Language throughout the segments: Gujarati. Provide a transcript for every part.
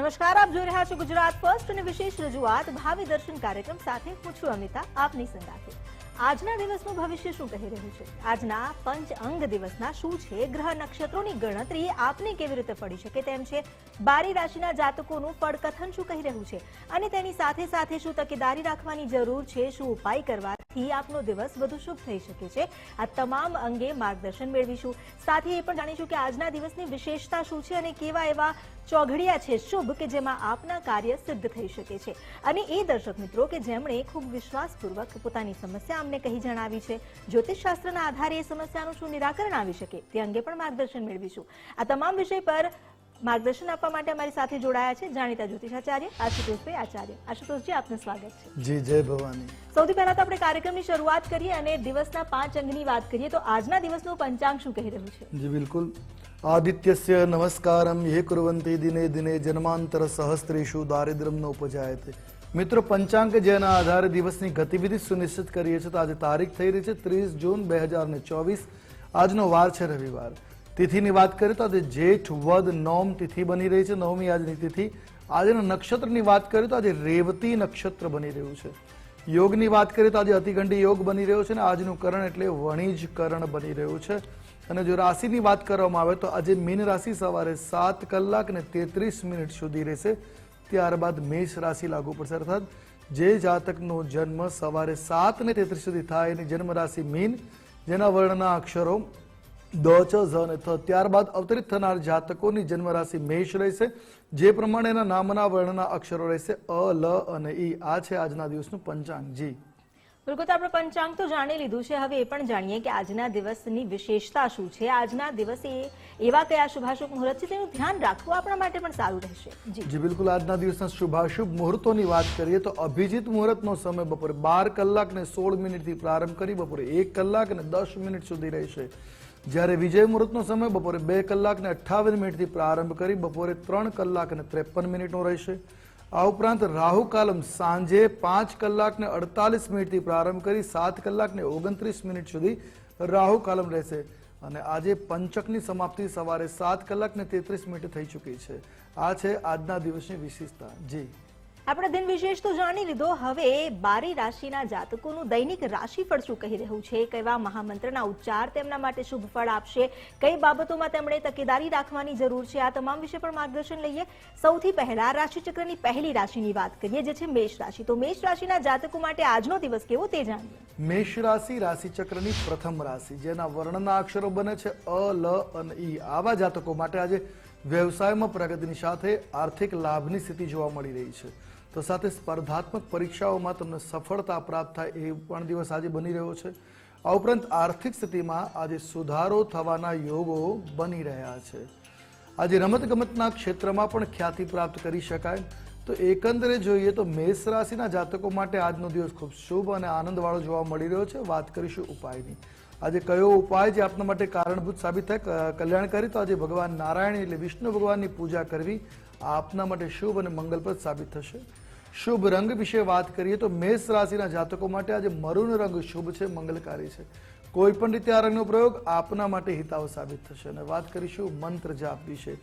નમસ્કાર, આપ જોઈ રહ્યા છો ગુજરાત ફર્સ્ટ અને વિશેષ રજૂઆત. ભાવિ દર્શન કાર્યક્રમ સાથે હું છું અમિતા, આપની સંગાથે. આજના દિવસનું ભવિષ્ય શું કહી રહ્યું છે? આજના પંચ અંગ દિવસના શું છે? ગ્રહ નક્ષત્રોની ગણતરી આપને કેવી રીતે પડી શકે તેમ છે? બારી રાશિના જાતકોનું પડકથન શું કહી રહ્યું છે? અને તેની સાથે સાથે શું તકેદારી રાખવાની જરૂર છે? શું ઉપાય કરવાથી આપનો દિવસ વધુ શુભ થઈ શકે છે. આ તમામ અંગે માર્ગદર્શન મેળવીશું. સાથે એ પણ જાણીશું કે આજના દિવસની વિશેષતા શું છે અને કેવા એવા ચોઘડિયા છે શુભ કે જેમાં આપના કાર્ય સિદ્ધ થઈ શકે છે. અને એ દર્શક મિત્રો કે જેમણે ખૂબ વિશ્વાસપૂર્વક પોતાની સમસ્યા અમને કહી જણાવી છે, જ્યોતિષશાસ્ત્રના આધારે એ સમસ્યાનું શું નિરાકરણ આવી શકે તે અંગે પણ માર્ગદર્શન મેળવીશું. આ તમામ વિષય પર માર્ગદર્શન આપવા માટે અમારી સાથે જોડાયા છે જાણીતા જ્યોતિષાચાર્ય આશુતોષભાઈ આચાર્ય. આશુતોષજી આપનું સ્વાગત છે. જી જય ભવાની. સૌથી પહેલા તો આપણે કાર્યક્રમની શરૂઆત કરીએ અને દિવસના પાંચ અંગની વાત કરીએ તો આજના દિવસનું પંચાંગ શું કહી રહ્યું છે? જી બિલકુલ. આદિત્યસ્ય નમસ્કારમ યે કુર્વંતી દિને દિને જન્માંતર સહસ્ત્રેષુ દારિદ્ર્યમ ન ઉપજાયતે. મિત્રો પંચાંગ જેના આધારે દિવસની ગતિવિધિ સુનિશ્ચિત કરીએ છીએ તો આજે તારીખ થઈ રહી છે ત્રીસ જૂન બે હજાર ચોવીસ. આજનો વાર છે રવિવાર. તિથિની વાત કરીએ તો આજે જેઠ વદ નોમ તિથિ બની રહી છે, નવમી આજની તિથિ. આજના નક્ષત્રની વાત કરીએ તો આજે રેવતી નક્ષત્ર બની રહ્યું છે. યોગની વાત કરીએ તો આજે અતિગંડી યોગ બની રહ્યો છે અને આજનું કરણ એટલે વણિજ કરણ બની રહ્યું છે. અને જો રાશિની વાત કરવામાં આવે તો આજે મીન રાશિ સવારે સાત કલાક ને તેત્રીસ મિનિટ સુધી રહેશે. ત્યારબાદ મેષ રાશિ લાગુ પડશે અર્થાત જે જાતકનો જન્મ સવારે સાત ને તેત્રીસ સુધી થાય એની જન્મ રાશિ મીન. જેના વર્ણના અક્ષરો દ ચ ઝ અને થ ત્યારબાદ અવતરિત થનાર જાતકોની જન્મ રાશિ મેષ રહેશે. જે પ્રમાણે એના નામના વર્ણના અક્ષરો રહેશે. અ લ અને ઈ. આ છે આજના દિવસનું પંચાંગ. જી. બિલકુલ તો આપણે પંચાંગ તો જાણી લીધું છે. હવે એ પણ જાણીએ કે આજના દિવસની વિશેષતા શું છે? આજના દિવસે એવા કયા શુભાશુભ મુહૂર્ત છે તેનું ધ્યાન રાખવું આપણા માટે પણ સારું રહેશે. જી. જી બિલકુલ. આજના દિવસના શુભાશુભ મુહૂર્તોની વાત કરીએ તો અભિજીત મુહૂર્તનો સમય બપોરે બાર કલાક ને સોળ મિનિટથી પ્રારંભ કરી બપોરે એક કલાક અને દસ મિનિટ સુધી રહેશે. જ્યારે વિજય મુહૂર્તનો સમય બપોરે બે કલાક ને અઠ્ઠાવન મિનિટથી પ્રારંભ કરી બપોરે ત્રણ કલાક અને ત્રેપન મિનિટનો રહેશે. આ ઉપરાંત રાહુ કાલમ સાંજે પાંચ કલાક ને અડતાલીસ મિનિટથી પ્રારંભ કરી સાત કલાક ને ઓગણત્રીસ મિનિટ સુધી રાહુ કાલમ રહેશે. અને આજે પંચકની સમાપ્તિ સવારે સાત કલાક ને તેત્રીસ મિનિટ થઈ ચૂકી છે. આ છે આજના દિવસની વિશેષતા. જી. આપણે દિન વિશેષ તો જાણી લીધો. હવે બારી રાશિના જાતકોનું દૈનિક રાશિફળ શું કહી રહ્યું છે? કેવા મહામંત્રના ઉચ્ચાર તેમના માટે શુભ ફળ આપશે? કઈ બાબતોમાં તેમણે તકેદારી રાખવાની જરૂર છે? આ તમામ વિશે પણ માર્ગદર્શન લઈએ. સૌથી પહેલા રાશિચક્રની પહેલી રાશિની વાત કરીએ, જે છે મેષ રાશિ. તો મેષ રાશિના જાતકો માટે આજનો દિવસ કેવો તે જાણીએ. મેષ રાશિ રાશિચક્રની પ્રથમ રાશિ, જેના વર્ણના અક્ષરો બને છે અ, લ અને ઈ. આવા જાતકો માટે આજે વ્યવસાયમાં પ્રગતિની સાથે આર્થિક લાભની સ્થિતિ જોવા મળી રહી છે. તો સાથે સ્પર્ધાત્મક પરીક્ષાઓમાં તમને સફળતા પ્રાપ્ત થાય એ પણ દિવસ આજે બની રહ્યો છે. આ ઉપરાંત આર્થિક સ્થિતિમાં આજે સુધારો થવાના યોગો બની રહ્યા છે. આજે રમતગમતના ક્ષેત્રમાં પણ ખ્યાતિ પ્રાપ્ત કરી શકાય. તો એકંદરે જોઈએ તો મેષ રાશિના જાતકો માટે આજનો દિવસ ખૂબ શુભ અને આનંદવાળો જોવા મળી રહ્યો છે. વાત કરીશું ઉપાયની. આજે કયો ઉપાય જે આપના માટે કારણભૂત સાબિત થાય? કલ્યાણકારી તો આજે ભગવાન નારાયણ એટલે વિષ્ણુ ભગવાનની પૂજા કરવી આપના માટે શુભ અને મંગલપ્રદ સાબિત થશે. શુભ રંગ વિશે વાત કરીએ તો મેષ રાશિના જાતકો માટે આજે મરૂન રંગ શુભ છે, મંગલકારી છે. કોઈ પણ રીતે આ રંગનો પ્રયોગ આપના માટે હિતાવ સાબિત થશે. અને વાત કરીશું મંત્ર જાપ વિશે.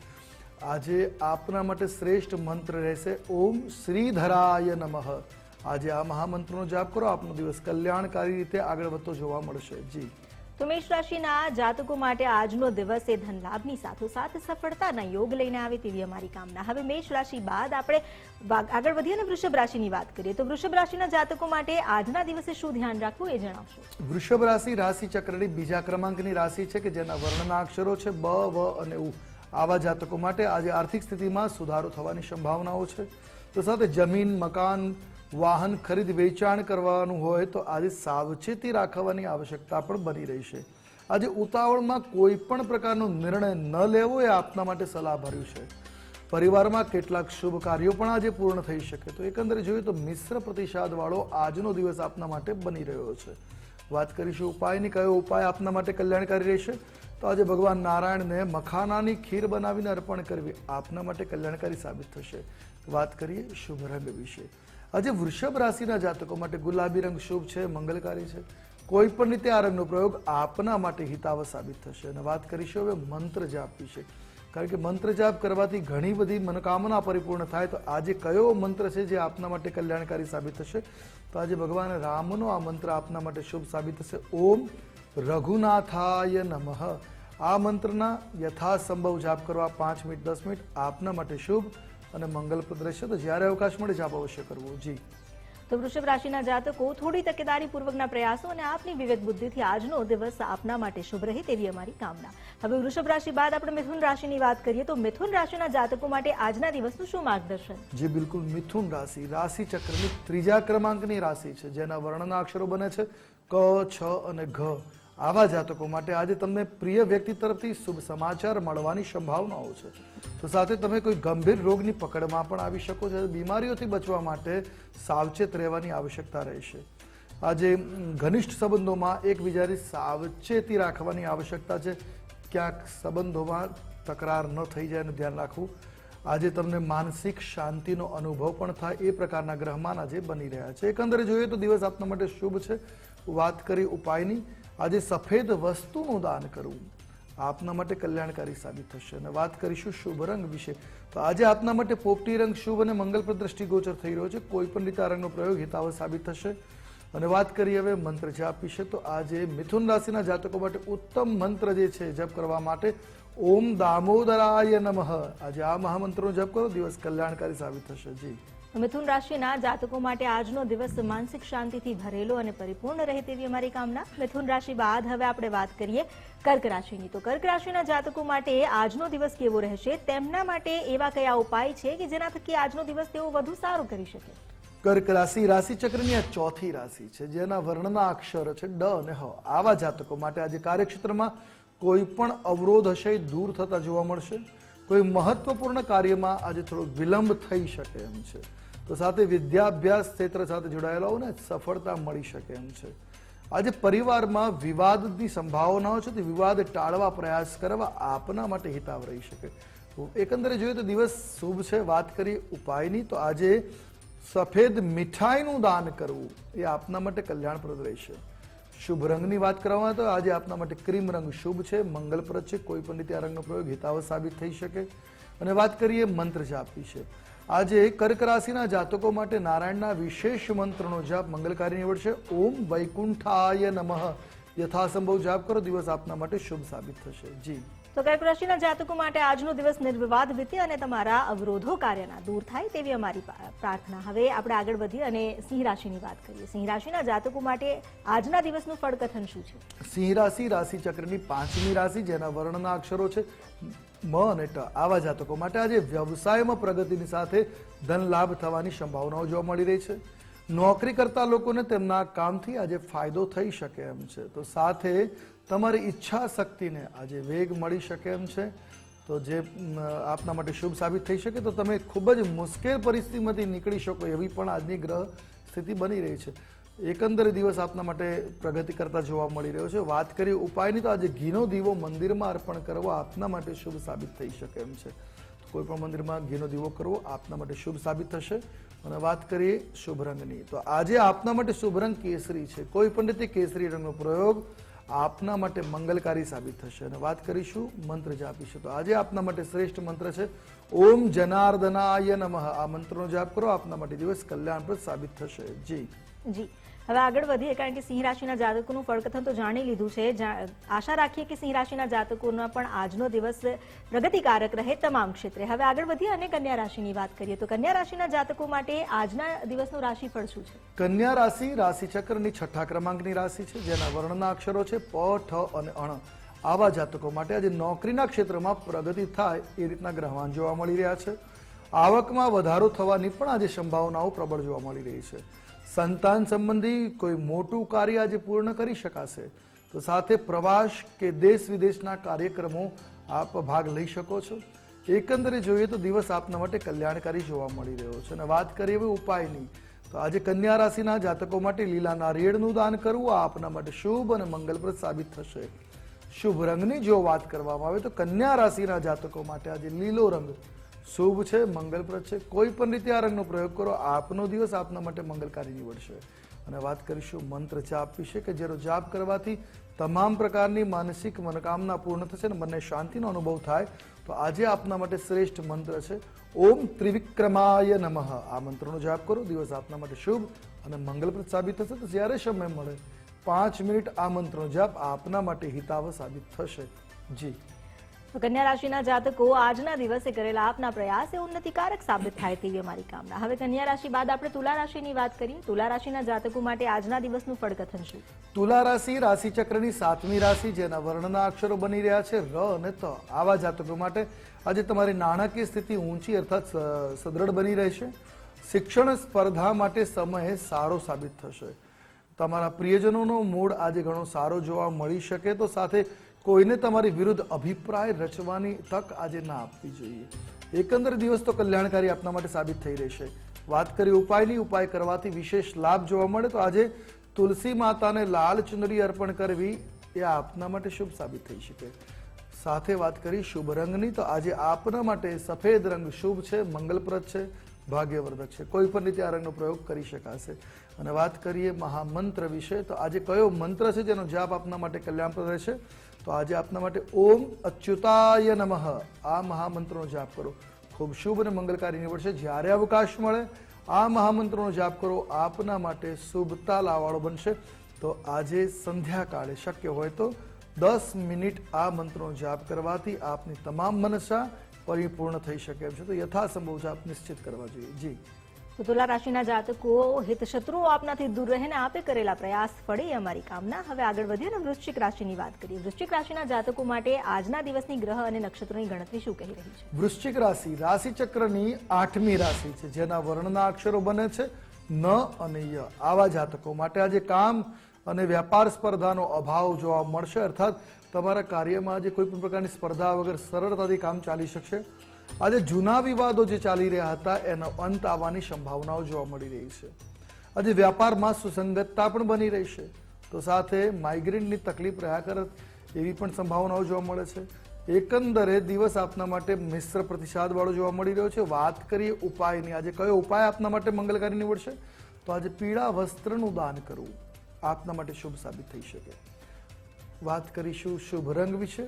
આજે આપના માટે શ્રેષ્ઠ મંત્ર રહેશે, ઓમ શ્રીધરાય નમઃ. આજે આ મહામંત્રનો જાપ કરો, આપનો દિવસ કલ્યાણકારી રીતે આગળ વધતો જોવા મળશે. જી. તો મેષ રાશિના જાતકો માટે આજનો દિવસ એ ધન લાભની સાથોસાથ સફળતાના યોગ લઈને આવે તેવી અમારી કામના. હવે મેષ રાશિ બાદ આપણે આગળ વધીએ અને વૃષભ રાશિની વાત કરીએ. તો વૃષભ રાશિના જાતકો માટે આજના દિવસે શું ધ્યાન રાખવું એ જણાવશો? વૃષભ રાશિ રાશિ ચક્રની બીજા ક્રમાંકની રાશિ છે કે જેના વર્ણના અક્ષરો છે બ, વ અને ઉ. આવા જાતકો માટે આજે આર્થિક સ્થિતિમાં સુધારો થવાની સંભાવનાઓ છે. તો સાથે જમીન, મકાન, વાહન ખરીદ વેચાણ કરવાનું હોય તો આજે સાવચેતી રાખવાની આવશ્યકતા પણ બની રહી છે. આજે ઉતાવળમાં કોઈ પણ પ્રકારનો નિર્ણય ન લેવો એ આપના માટે સલાહભર્યું છે. પરિવારમાં કેટલાક શુભ કાર્યો પણ આજે પૂર્ણ થઈ શકે તો એકંદરે જોઈએ તો મિશ્ર પ્રતિસાદવાળો આજનો દિવસ આપના માટે બની રહ્યો છે. વાત કરીશું ઉપાયની, કયો ઉપાય આપના માટે કલ્યાણકારી રહેશે? તો આજે ભગવાન નારાયણને મખાનાની ખીર બનાવીને અર્પણ કરવી આપના માટે કલ્યાણકારી સાબિત થશે. વાત કરીએ શુભ રંગ વિશે. આજે વૃષભ રાશિના જાતકો માટે ગુલાબી રંગ શુભ છે, મંગલકારી છે. કોઈ પણ રીતે આ રંગનો પ્રયોગ આપના માટે હિતાવ સાબિત થશે. અને વાત કરીશું હવે મંત્ર જાપ વિશે. કારણ કે મંત્ર જાપ કરવાથી ઘણી બધી મનોકામના પરિપૂર્ણ થાય. તો આજે કયો મંત્ર છે જે આપના માટે કલ્યાણકારી સાબિત થશે? તો આજે ભગવાન રામનો આ મંત્ર આપના માટે શુભ સાબિત થશે. ઓમ રઘુનાથાય નમઃ. આ મંત્રના યથાસંભવ જાપ કરવા પાંચ મિનિટ દસ મિનિટ આપના માટે શુભ અને મંગલપ્રદ રહેશે તો જ્યારે અવકાશ મળે જાપ અવશ્ય કરવો. જી. તો વૃષભ રાશિના જાતકો થોડી તકેદારી પૂર્વકના પ્રયાસો અને આપની વિવેક બુદ્ધિથી આજનો દિવસ આપના માટે શુભ રહે તેવી અમારી કામના. હવે વૃષભ રાશિ બાદ આપણે મિથુન રાશિની વાત કરીએ તો મિથુન રાશિના જાતકો માટે આજના દિવસનું શું માર્ગદર્શન? જે બિલકુલ. મિથુન રાશિ રાશિ ચક્રની ત્રીજા ક્રમાંકની રાશિ છે જેના વર્ણના અક્ષરો બને છે ક છ અને ઘ. આવા જાતકો માટે આજે તમને પ્રિય વ્યક્તિ તરફથી શુભ સમાચાર મળવાની સંભાવનાઓ છે. તો સાથે તમે કોઈ ગંભીર રોગની પકડમાં પણ આવી શકો છો. બીમારીઓથી બચવા માટે સાવચેત રહેવાની આવશ્યકતા રહેશે. આજે ઘનિષ્ઠ સંબંધોમાં એકબીજાની સાવચેતી રાખવાની આવશ્યકતા છે. ક્યાંક સંબંધોમાં તકરાર ન થઈ જાય એનું ધ્યાન રાખવું આજે તમને માનસિક શાંતિનો અનુભવ પણ થાય એ પ્રકારના ગ્રહમાન આજે બની રહ્યા છે. એકંદરે જોઈએ તો દિવસ આપના માટે શુભ છે. વાત કરી ઉપાયની. આજે સફેદ વસ્તુનું દાન કરવું. આપના માટે કલ્યાણકારી સાબિત થશે. અને વાત કરીશું શુભ રંગ વિશે. તો આજે આપના માટે પોપટી રંગ શુભ અને મંગલપ્રદ દ્રષ્ટિગોચર થઈ રહ્યો છે. કોઈ પણ રીતે આ રંગનો પ્રયોગ હિતાવહ સાબિત થશે. અને વાત કરીએ હવે મંત્ર જાપ વિશે તો આજે મિથુન રાશિના જાતકો માટે ઉત્તમ મંત્ર જે છે, જપ કરવા માટે ઓમ દામોદરાય નમઃ. આજે આ મહામંત્રનો જપ કરો દિવસ કલ્યાણકારી સાબિત થશે. જી. મિથુન રાશિના જાતકો માટે આજનો દિવસ માનસિક શાંતિથી ભરેલો અને પરિપૂર્ણ રહે તેવી અમારી કામના. મિથુન રાશિ બાદ હવે આપણે વાત કરીએ કર્ક રાશિની. તો કર્ક રાશિના જાતકો માટે આજનો દિવસ કેવો રહેશે? તેમના માટે એવા કયા ઉપાય છે કે જેના થકી આજનો દિવસ તેઓ વધુ સારું કરી શકે? કર્ક રાશિ રાશિ ચક્રની આ ચોથી રાશિ છે જેના વર્ણના અક્ષર છે ડ અને હ. આવા જાતકો માટે આજે કાર્યક્ષેત્રમાં કોઈ પણ અવરોધ હશે એ દૂર થતા જોવા મળશે. કોઈ મહત્વપૂર્ણ કાર્યમાં આજે થોડો વિલંબ થઈ શકે એમ છે. તો સાથે વિદ્યાભ્યાસ ક્ષેત્ર સાથે જોડાયેલાઓને સફળતા મળી શકે એમ છે. આજે પરિવારમાં વિવાદની સંભાવનાઓ છે, તે વિવાદ ટાળવા પ્રયાસ કરવા આપના માટે હિતાવ રહી શકે. એકંદરે જોઈએ તો દિવસ શુભ છે, વાત કરીએ ઉપાયની, તો આજે સફેદ મીઠાઈનું દાન કરવું એ આપના માટે કલ્યાણપ્રદ રહેશે. શુભ રંગની વાત કરવામાં તો આજે આપના માટે ક્રીમ રંગ શુભ છે, મંગલપ્રદ છે, કોઈ પણ રીતે આ રંગનો પ્રયોગ હિતાવ સાબિત થઈ શકે. અને વાત કરીએ મંત્ર જાપ વિશે. આજે કર્ક રાશિના જાતકો માટે નારાયણના વિશેષ મંત્રનો જાપ મંગલકારી નીવડશે. ઓમ વૈકુંઠાય નમઃ. યથાસંભવ જાપ કરો, દિવસ આપના માટે શુભ સાબિત થશે. જી. તો કર્ક રાશિના જાતકો માટે આજનો દિવસ નિર્વિવાદ વીતે અને તમારા અવરોધો કાર્યના દૂર થાય તેવી અમારી પ્રાર્થના. હવે આપણે આગળ વધી અને સિંહ રાશિની વાત કરીએ. સિંહ રાશિના જાતકો માટે આજના દિવસનું ફળકથન શું છે? સિંહ રાશિ રાશિ ચક્રની પાંચમી રાશિ, જેના વર્ણના અક્ષરો છે મ અને ટ. આવા જાતકો માટે આજે વ્યવસાયમાં પ્રગતિની સાથે ધન લાભ થવાની સંભાવનાઓ જોવા મળી રહી છે. નોકરી કરતા લોકોને તેમના કામથી આજે ફાયદો થઈ શકે એમ છે. તો સાથે તમારી ઈચ્છા શક્તિને આજે વેગ મળી શકે એમ છે. તો જે આપના માટે શુભ સાબિત થઈ શકે તો તમે ખૂબ જ મુશ્કેલ પરિસ્થિતિમાંથી નીકળી શકો એવી પણ આજની ગ્રહ સ્થિતિ બની રહી છે. એકંદરે દિવસ આપના માટે પ્રગતિ કરતા જોવા મળી રહ્યો છે. વાત કરીએ ઉપાયની તો આજે ઘીનો દીવો મંદિરમાં અર્પણ કરવો આપના માટે શુભ સાબિત થઈ શકે એમ છે. કોઈ પણ મંદિરમાં ઘીનો દીવો કરવો આપના માટે શુભ સાબિત થશે. અને વાત કરીએ શુભ રંગની તો આજે આપના માટે શુભ રંગ કેસરી છે. કોઈ પણ રીતે કેસરી રંગનો પ્રયોગ આપના માટે મંગલકારી સાબિત થશે. અને વાત કરીશું મંત્ર જાપ વિશે. તો આજે આપના માટે શ્રેષ્ઠ મંત્ર છે, ઓમ જનાર્દનાય નમઃ. આ મંત્રનો જાપ કરો, આપના માટે દિવસ કલ્યાણપ્રદ સાબિત થશે. જી. જી. હવે આગળ વધીએ, કારણ કે સિંહ રાશિના જાતકોનું ફળકથન તો જાણી લીધું છે. આશા રાખીએ કે સિંહ રાશિના જાતકોના પણ આજનો દિવસ પ્રગતિકારક રહે, તમામ ક્ષેત્રે. હવે આગળ વધીએ અને કન્યા રાશિની વાત કરીએ, તો કન્યા રાશિના જાતકો માટે આજના દિવસનું રાશિફળ શું છે? કન્યા રાશિ રાશિ ચક્રની છઠ્ઠા ક્રમાંકની રાશિ છે, જેના વર્ણના અક્ષરો છે પ, ઠ અને અણ. આવા જાતકો માટે આજે નોકરીના ક્ષેત્રમાં પ્રગતિ થાય એ રીતના ગ્રહવાન જોવા મળી રહ્યા છે. આવકમાં વધારો થવાની પણ આજે સંભાવનાઓ પ્રબળ જોવા મળી રહી છે. સંતાન સંબંધી કોઈ મોટું કાર્ય આજે પૂર્ણ કરી શકાશે, તો સાથે પ્રવાસ કે દેશ વિદેશના કાર્યક્રમો આપ ભાગ લઈ શકો છો. એકંદરે જોઈએ તો દિવસ આપના માટે કલ્યાણકારી જોવા મળી રહ્યો છે. અને વાત કરીએ હવે ઉપાયની, તો આજે કન્યા રાશિના જાતકો માટે લીલા નારિયેળનું દાન કરવું આ આપના માટે શુભ અને મંગલપ્રદ સાબિત થશે. શુભ રંગની જો વાત કરવામાં આવે તો કન્યા રાશિના જાતકો માટે આજે લીલો રંગ શુભ છે, મંગલપ્રદ છે, કોઈ પણ રીતે આ રંગનો પ્રયોગ કરો, આપનો દિવસ આપના માટે મંગલકારી નીવડશે. અને વાત કરીશું મંત્ર જાપ વિશે કે જેનો જાપ કરવાથી તમામ પ્રકારની માનસિક મનોકામના પૂર્ણ થશે અને મને શાંતિનો અનુભવ થાય. તો આજે આપના માટે શ્રેષ્ઠ મંત્ર છે, ઓમ ત્રિવિક્રમાય નમઃ. આ મંત્રનો જાપ કરો, દિવસ આપના માટે શુભ અને મંગલપ્રદ સાબિત થશે. તો જ્યારે સમય મળે, પાંચ મિનિટ આ મંત્રનો જાપ આપના માટે હિતાવ સાબિત થશે. જી. કન્યા રાશિના જાતકો આજના દિવસે કરેલા આપના પ્રયાસ એ ઉન્નતિકારક સાબિત થાય તેવી અમારી કામના. હવે કન્યા રાશિ બાદ આપણે તુલા રાશિની વાત કરીએ. તુલા રાશિના જાતકો માટે આજના દિવસનું ફળકથન શું? તુલા રાશિ રાશિ ચક્રની સાતમી રાશિ, જેના વર્ણના અક્ષરો બની રહ્યા છે ર અને ત. આવા જાતકો માટે આજે તમારી નાણાકીય સ્થિતિ ઊંચી અર્થાત સદ્રઢ બની રહેશે. શિક્ષણ સ્પર્ધા માટે સમય સારો સાબિત થશે. તમારા પ્રિયજનોનો મૂડ આજે ઘણો સારો જોવા મળી શકે તો સાથે કોઈને તમારી વિરુદ્ધ અભિપ્રાય રચવાની તક આજે ના આપવી જોઈએ. એકંદર દિવસ તો કલ્યાણકારી આપના માટે સાબિત થઈ રહેશે. વાત કરી ઉપાયની, ઉપાય કરવાથી વિશેષ લાભ જોવા મળે તો આજે તુલસી માતાને લાલ ચુંદડી અર્પણ કરવી એ આપના માટે શુભ સાબિત થઈ શકે. સાથે વાત કરી શુભ રંગની તો આજે આપના માટે સફેદ રંગ શુભ છે, મંગલપ્રદ છે, ભાગ્યવર્ધક છે. કોઈ પણ રીતે આ રંગનો પ્રયોગ કરી શકાશે. અને વાત કરીએ મહામંત્ર વિશે તો આજે કયો મંત્ર છે જેનો જાપ આપના માટે કલ્યાણપ્રદ રહેશે? તો આજે આપના માટે ઓમ અચ્યુતાય નમઃ. આ મહામંત્રનો જાપ કરો. ખૂબ શુભ અને મંગલકારી નીવડશે. જ્યારે અવકાશ મળે, આ મહામંત્રનો જાપ કરો. આપના માટે શુભતા લાવાળો બનશે. તો આજે સંધ્યાકાળે શક્ય હોય તો દસ મિનિટ આ મંત્રનો જાપ કરવાથી આપની તમામ મનસા પરિપૂર્ણ થઈ શકે એમ છે. તો યથાસંભવ જાપ નિશ્ચિત કરવા જોઈએ. જી. તો તુલા રાશિના જાતકો હિત શત્રુઓ આપનાથી દૂર રહીને આપે કરેલા પ્રયાસ ફળે અમારી કામના. હવે આગળ વધીએ અને વૃશ્ચિક રાશિની વાત કરીએ. વૃશ્ચિક રાશિના જાતકો માટે આજના દિવસની ગ્રહ અને નક્ષત્રોની ગણતરી શું કહી રહી છે? વૃશ્ચિક રાશિ રાશિ ચક્રની આઠમી રાશિ છે, જેના વર્ણના અક્ષરો બને છે ન અને ય. આવા જાતકો માટે આજે કામ અને વ્યાપાર સ્પર્ધાનો અભાવ જોવા મળશે. અર્થાત તમારા કાર્યમાં આજે કોઈ પણ પ્રકારની સ્પર્ધા વગર સરળતાથી કામ ચાલી શકશે. આજે જૂના વિવાદો જે ચાલી રહ્યા હતા, એનો અંત આવવાની સંભાવનાઓ જોવા મળી રહી છે. આજે વ્યાપારમાં સુસંગતતા પણ બની રહેશે તો સાથે માઇગ્રેનની તકલીફ રહ્યા કરત એવી પણ સંભાવનાઓ જોવા મળે છે. એકંદરે દિવસ આપના માટે મિશ્ર પ્રતિસાદવાળો જોવા મળી રહ્યો છે. વાત કરીએ ઉપાયની. આજે કયો ઉપાય આપના માટે મંગલકારી નીવડશે? તો આજે પીળા વસ્ત્રનું દાન કરવું આપના માટે શુભ સાબિત થઈ શકે. વાત કરીશું શુભ રંગ વિશે.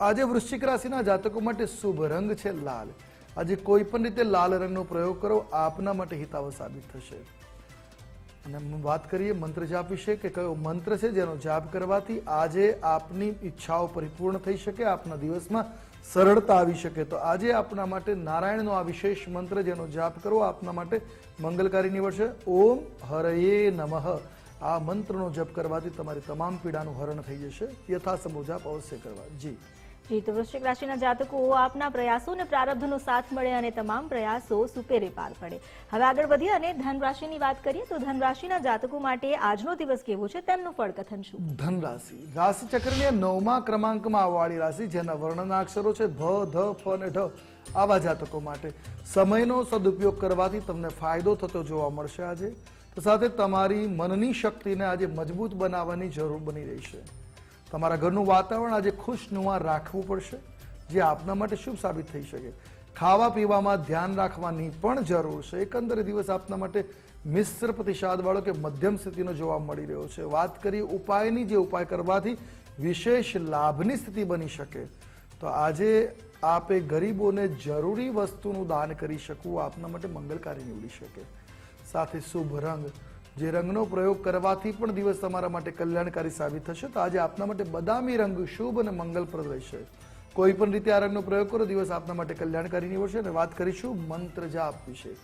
આજે વૃશ્ચિક રાશિના જાતકો માટે શુભ રંગ છે લાલ. આજે કોઈ પણ રીતે લાલ રંગનો પ્રયોગ કરો, આપના માટે હિતાવ સાબિત થશે. અને વાત કરીએ મંત્ર જાપ વિશે કે કયો મંત્ર છે જેનો જાપ કરવાથી આજે આપની ઈચ્છાઓ પરિપૂર્ણ થઈ શકે, આપના દિવસમાં સરળતા આવી શકે. તો આજે આપના માટે નારાયણનો આ વિશેષ મંત્ર જેનો જાપ કરવો આપના માટે મંગલકારી નીવડશે. ઓમ હરયે નમઃ. આ મંત્રનો જપ કરવાથી તમારી તમામ પીડાનું હરણ થઈ જશે. યથાસંભવ જાપ અવશ્ય કરવા. જી. જી વૃશ્ચિક રાશિના જાતકો આપના પ્રયાસો અને પ્રારબ્ધનો સાથ મળે અને તમામ પ્રયાસો સુપેરે પાર પડે. હવે આગળ વધીએ અને ધન રાશિની વાત કરીએ તો ધન રાશિના જાતકો માટે આજનો દિવસ કેવો છે તેમનું ફળકથન શું? ધન રાશિ રાશિ ચક્રની નવમા ક્રમાંકમાં આવવાળી રાશિ જેના વર્ણના અક્ષરો છે ભ, ધ, ફ અને ઢ આવા જાતકો માટે. સમયનો સદુપયોગ કરવાથી તમને ફાયદો થતો જોવા મળશે આજે. તો સાથે તમારી મનની શક્તિને આજે મજબૂત બનાવવાની જરૂર બની રહી છે. તમારા ઘરનું વાતાવરણ આજે ખુશનુમા રાખવું પડશે, જે આપના માટે શુભ સાબિત થઈ શકે. ખાવા પીવામાં ધ્યાન રાખવાની પણ જરૂર છે. એકંદરે દિવસ આપના માટે મિશ્ર પ્રતિસાદવાળો કે મધ્યમ સ્થિતિનો જોવા મળી રહ્યો છે. વાત કરીએ ઉપાયની, જે ઉપાય કરવાથી વિશેષ લાભની સ્થિતિ બની શકે. તો આજે આપે ગરીબોને જરૂરી વસ્તુનું દાન કરી શકવું આપના માટે મંગલકારી નીવડી શકે. સાથે શુભ રંગ જે રંગનો પ્રયોગ કરવાથી પણ દિવસ તમારા માટે કલ્યાણકારી સાબિત થશે. તો આજે આપના માટે બદામી રંગ શુભ અને મંગલપ્રદ રહેશે. કોઈ પણ રીતે આ રંગનો પ્રયોગ કરો, દિવસ આપના માટે કલ્યાણકારી નીવડશે. અને વાત કરીશું મંત્ર જાપ વિશે.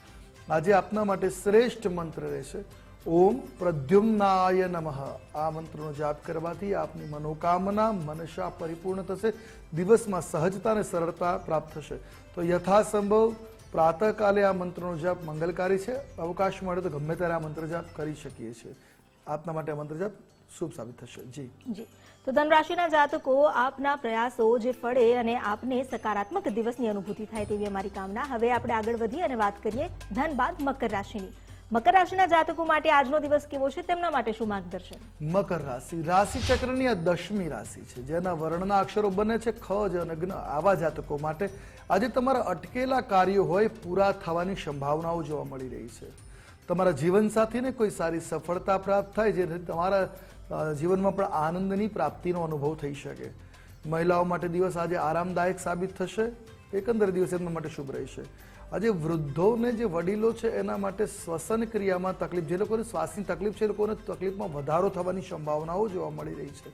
આજે આપના માટે શ્રેષ્ઠ મંત્ર રહેશે. ઓમ પ્રદ્યુમ્નાય નમઃ. આ મંત્રનો જાપ કરવાથી આપની મનોકામના મનસા પરિપૂર્ણ થશે. દિવસમાં સહજતા અને સરળતા પ્રાપ્ત થશે. તો યથાસંભવ પ્રાતઃકાલે આ મંત્રનો જાપ મંગલકારી છે. અવકાશ મળે તો ગમે ત્યારે આ મંત્ર જાપ કરી શકીએ છીએ. આપના માટે આ મંત્ર જાપ શુભ સાબિત થશે. જી. જી. તો ધન રાશિના જાતકો, આપના પ્રયાસો જે ફળે અને આપને સકારાત્મક દિવસની અનુભૂતિ થાય તેવી અમારી કામના. હવે આપણે આગળ વધીએ અને વાત કરીએ ધન બાદ મકર રાશિની. મકર રાશિના જાતકો માટે આજનો દિવસ કેવો છે? તેમના માટે શું માર્ગદર્શન? મકર રાશિ. રાશિ ચક્રની આ દશમી રાશિ છે, જેના વર્ણના અક્ષરો બને છે ખ, જ અને જ્ઞ આવા જાતકો માટે આજે તમારા અટકેલા કાર્યો હોય, પૂરા થવાની સંભાવનાઓ જોવા મળી રહી છે. તમારા જીવનસાથીને કોઈ સારી સફળતા પ્રાપ્ત થાય, જેથી તમારા જીવનમાં પણ આનંદની પ્રાપ્તિનો અનુભવ થઈ શકે. મહિલાઓ માટે દિવસ આજે આરામદાયક સાબિત થશે. એકંદર દિવસ એમના માટે શુભ રહેશે. આજે વૃદ્ધોને જે વડીલો છે, એના માટે શ્વસન ક્રિયામાં તકલીફ, જે લોકોને શ્વાસની તકલીફ છે, એ લોકોને તકલીફમાં વધારો થવાની સંભાવનાઓ જોવા મળી રહી છે.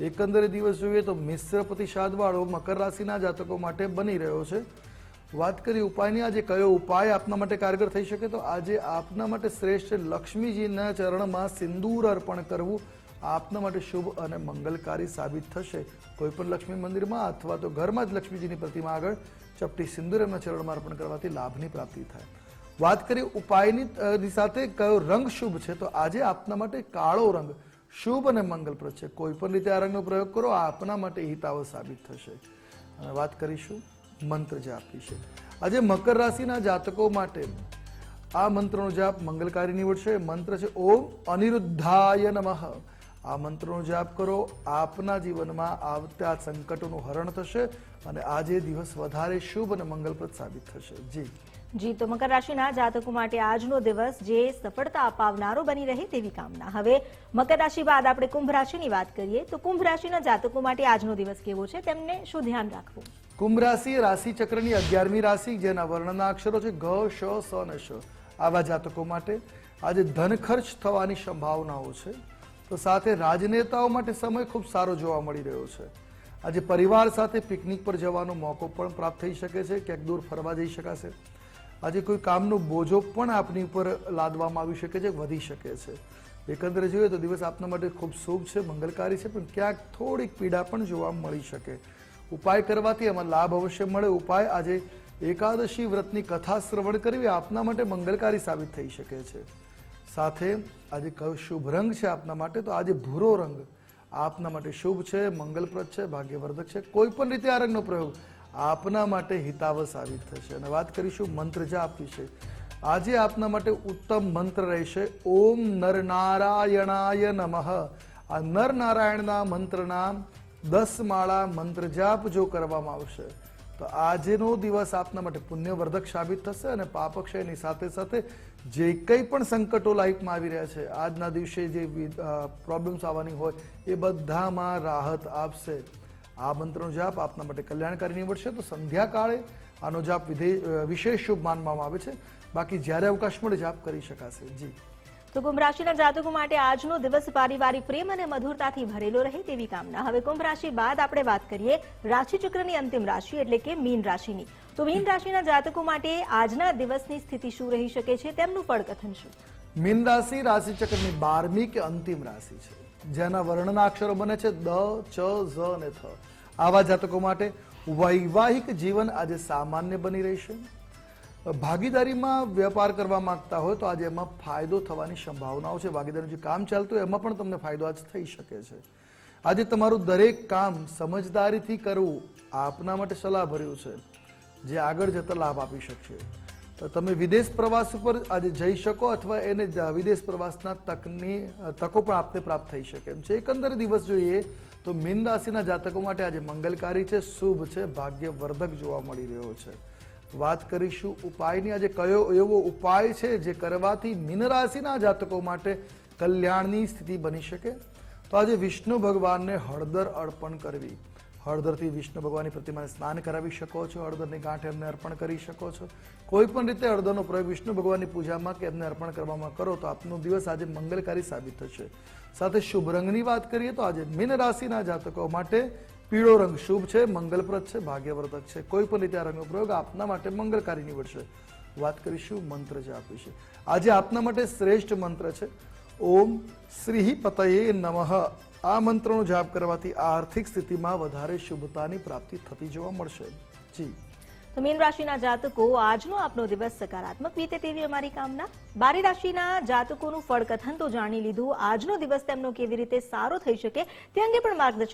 એકંદરે દિવસ જોઈએ તો મિશ્ર પ્રતિસાદવાળો મકર રાશિના જાતકો માટે બની રહ્યો છે. વાત કરી ઉપાયની, આજે કયો ઉપાય આપના માટે કારગર થઈ શકે? તો આજે આપના માટે શ્રેષ્ઠ લક્ષ્મીજીના ચરણમાં સિંદૂર અર્પણ કરવું આપના માટે શુભ અને મંગલકારી સાબિત થશે. કોઈ પણ લક્ષ્મી મંદિરમાં અથવા તો ઘરમાં જ લક્ષ્મીજીની પ્રતિમા આગળ ચપટી સિંદૂર એમના ચરણમાં અર્પણ કરવાથી લાભની પ્રાપ્તિ થાય. વાત કરીએ ઉપાયની સાથે કયો રંગ શુભ છે? તો આજે આપના માટે કાળો રંગ શુભ અને મંગલપ્રદ છે. કોઈ પણ રીતે આ રંગનો પ્રયોગ કરો આપના માટે હિતાવ સાબિત થશે. અને વાત કરીશું મંત્ર જાપ વિશે. આજે મકર રાશિના જાતકો માટે આ મંત્રનો જાપ મંગલકારી નીવડશે. મંત્ર છે, ઓમ અનિરુદ્ધાય નમઃ. આ મંત્રનો જાપ કરો. આપના જીવનમાં આવતા સંકટોનું હરણ થશે. અને આજે દિવસ વધારે શુભ અને મંગલપ્રદ સાબિત થશે. જી. જી તો મકર રાશિના જાતકો માટે આજનો દિવસ જે સફળતા અપાવનારો બની રહે તેવી કામના. હવે મકર રાશિ બાદ આપણે કુંભ રાશિની વાત કરીએ તો કુંભ રાશિના જાતકો માટે આજનો દિવસ કેવો છે તેમને શું ધ્યાન રાખવું? કુંભ રાશિ રાશિ ચક્રની અગિયારમી રાશિ જેના વર્ણના અક્ષરો છે ઘ શ સ અને શ. આવા જાતકો માટે આજે ધન ખર્ચ થવાની સંભાવનાઓ છે. તો સાથે રાજનેતાઓ માટે સમય ખૂબ સારો જોવા મળી રહ્યો છે. આજે પરિવાર સાથે પિકનિક પર જવાનો મોકો પણ પ્રાપ્ત થઈ શકે છે, ક્યાંક દૂર ફરવા જઈ શકાશે. આજે કોઈ કામનો બોજો પણ આપની ઉપર લાદવામાં આવી શકે છે, વધી શકે છે. એકંદરે જોઈએ તો દિવસ આપના માટે ખૂબ શુભ છે, મંગલકારી છે, પણ ક્યાંક થોડીક પીડા પણ જોવા મળી શકે. ઉપાય કરવાથી એમાં લાભ અવશ્ય મળે. ઉપાય આજે એકાદશી વ્રતની કથા શ્રવણ કરવી આપના માટે મંગલકારી સાબિત થઈ શકે છે. સાથે આજે કયો શુભ રંગ છે આપના માટે? તો આજે ભૂરો રંગ. આપના માટે શુભ છે, મંગલપ્રદ છે, ભાગ્યવર્ધક છે. કોઈ પણ રીતે આ રંગનો પ્રયોગ આપના માટે હિતાવ સાબિત થશે. અને વાત કરીશું મંત્ર જાપ વિશે. આજે આપના માટે ઉત્તમ મંત્ર રહેશે, ઓમ નર નારાયણાય નમઃ. આ નર નારાયણના મંત્રના દસ માળા મંત્ર જાપ જો કરવામાં આવશે, તો આજનો દિવસ આપના માટે પુણ્યવર્ધક સાબિત થશે અને પાપક્ષયની સાથે સાથે જે કંઈ પણ સંકટો લાઈફમાં આવી રહ્યા છે, આજના દિવસે જે પ્રોબ્લેમ્સ આવવાની હોય, એ બધામાં રાહત આપશે. આ મંત્રનો જાપ આપના માટે કલ્યાણકારી નીવડશે. તો સંધ્યાકાળે આનો જાપ વિશેષ શુભ માનવામાં આવે છે. બાકી જ્યારે અવકાશ મળે જાપ કરી શકાશે. જી. તો કુંભ રાશિના જાતકો માટે આજનો દિવસ પારિવારિક પ્રેમ અને મધુરતાથી ભરેલો રહે તેવી કામના. હવે કુંભ રાશિ બાદ આપણે વાત કરીએ રાશિચક્રની અંતિમ રાશિ એટલે કે મીન રાશિની. તો મીન રાશિના જાતકો માટે આજના દિવસની સ્થિતિ શું રહી શકે છે? તેમનું ફળકથન શું? મીન રાશિ રાશિ ચક્રની બારમી કે અંતિમ રાશિ છે. જેના વર્ણના અક્ષરો બને છે દ, ચ, ઝ અને થ. આવા જાતકો માટે વૈવાહિક જીવન આજે સામાન્ય બની રહેશે. ભાગીદારીમાં વેપાર કરવા માંગતા હોય તો આજે એમાં ફાયદો થવાની સંભાવનાઓ છે. ભાગીદારીનું જે કામ ચાલતું હોય એમાં પણ તમને ફાયદો આજ થઈ શકે છે. આજે તમારું દરેક કામ સમજદારીથી કરવું આપના માટે સલાહ ભર્યું છે. જે આગળ જતા લાભ આપી શકશે. તો તમે વિદેશ પ્રવાસ ઉપર આજે જઈ શકો અથવા એને વિદેશ પ્રવાસના તકની, તકો પણ આપને પ્રાપ્ત થઈ શકે. એમ છે, એકંદરે દિવસ જોઈએ તો મીન રાશિના જાતકો માટે આજે મંગલકારી છે, શુભ છે, ભાગ્યવર્ધક જોવા મળી રહ્યો છે. વાત કરીશું ઉપાયની. આજે કયો એવો ઉપાય છે જે કરવાથી મીન રાશિના જાતકો માટે કલ્યાણની સ્થિતિ બની શકે? તો આજે વિષ્ણુ ભગવાનને હળદર અર્પણ કરવી. હળદરથી વિષ્ણુ ભગવાનની પ્રતિમાને સ્નાન કરાવી શકો છો, હળદરની ગાંઠ એમને અર્પણ કરી શકો છો. કોઈ પણ રીતે હળદરનો પ્રયોગ વિષ્ણુ ભગવાનની પૂજામાં કે એમને અર્પણ કરવામાં કરો તો આપનો દિવસ આજે મંગલકારી સાબિત થશે. સાથે શુભ રંગની વાત કરીએ તો આજે મીન રાશિના જાતકો માટે પીળો રંગ શુભ છે, મંગલપ્રદ છે, ભાગ્યવર્ધક છે. કોઈ પણ રીતે આ રંગનો આપના માટે મંગળકારી નીવડશે. વાત કરીશું મંત્ર જાપ વિશે. આજે આપના માટે શ્રેષ્ઠ મંત્ર છે. ઓમ શ્રી પતયે નમઃ. આ મંત્રનો જાપ કરવાથી આર્થિક સ્થિતિમાં વધારે શુભતાની પ્રાપ્તિ થતી જોવા મળશે. જી. તો મીન રાશિના જાતકો, આજનો આપનો દિવસ સકારાત્મક વીતે તેવી અમારી કામના. બારી રાશિના જાતકોનું ફળકથન તો જાણી લીધું. આજનો દિવસ તેમનો કેવી રીતે સારો થઈ શકે તે અંગે પણ માર્ગદર્શન